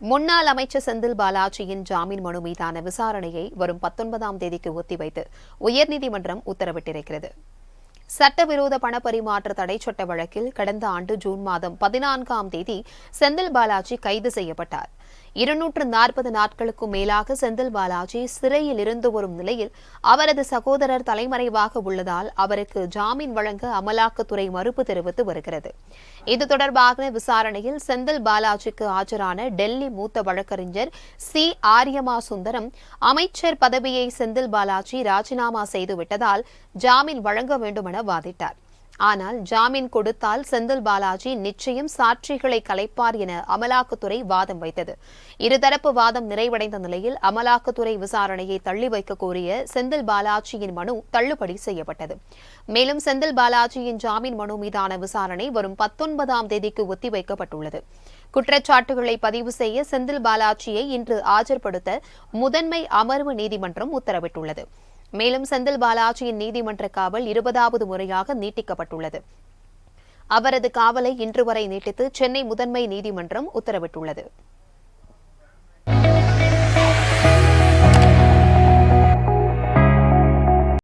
முன்னாள் அமைச்சர் செந்தில் பாலாஜியின் ஜாமீன் மனு மீதான விசாரணையை வரும் பத்தொன்பதாம் தேதிக்கு ஒத்திவைத்து உயர்நீதிமன்றம் உத்தரவிட்டிருக்கிறது. சட்டவிரோத பணப்பரிமாற்ற தடை சட்ட வழக்கில் கடந்த ஆண்டு ஜூன் மாதம் பதினான்காம் தேதி செந்தில் பாலாஜி கைது செய்யப்பட்டார். இருநூற்று நாற்பது நாட்களுக்கும் மேலாக செந்தில் பாலாஜி சிறையில் இருந்து வரும் நிலையில் அவரது சகோதரர் தலைமறைவாக உள்ளதால் அவருக்கு ஜாமீன் வழங்க அமலாக்கத்துறை மறுப்பு தெரிவித்து வருகிறது. இது தொடர்பாக விசாரணையில் செந்தில் பாலாஜிக்கு ஆஜரான டெல்லி மூத்த வழக்கறிஞர் சி. ஆரியமா சுந்தரம் அமைச்சர் பதவியை செந்தில் பாலாஜி ராஜினாமா செய்துவிட்டதால் ஜாமீன் வழங்க வேண்டுமென வாதிட்டார். ஆனால் ஜாமீன் கொடுத்தால் செந்தில் பாலாஜி நிச்சயம் சாட்சிகளை கலைப்பார் என அமலாக்கத்துறை வாதம் வைத்தது. இருதரப்பு வாதம் நிறைவடைந்த நிலையில் அமலாக்கத்துறை விசாரணையை தள்ளி வைக்க கோரிய செந்தில் பாலாஜியின் மனு தள்ளுபடி செய்யப்பட்டது. மேலும் செந்தில் பாலாஜியின் ஜாமீன் மனு மீதான விசாரணை வரும் பத்தொன்பதாம் தேதிக்கு ஒத்திவைக்கப்பட்டுள்ளது. குற்றச்சாட்டுகளை பதிவு செய்ய செந்தில் பாலாஜியை இன்று ஆஜர்படுத்த முதன்மை அமர்வு நீதிமன்றம் உத்தரவிட்டுள்ளது. மேலும் செந்தில் பாலாஜியின் நீதிமன்ற காவல் இருபதாவது முறையாக நீட்டிக்கப்பட்டுள்ளது. அவரது காவலை இன்று வரை நீட்டித்து சென்னை முதன்மை நீதிமன்றம் உத்தரவிட்டுள்ளது.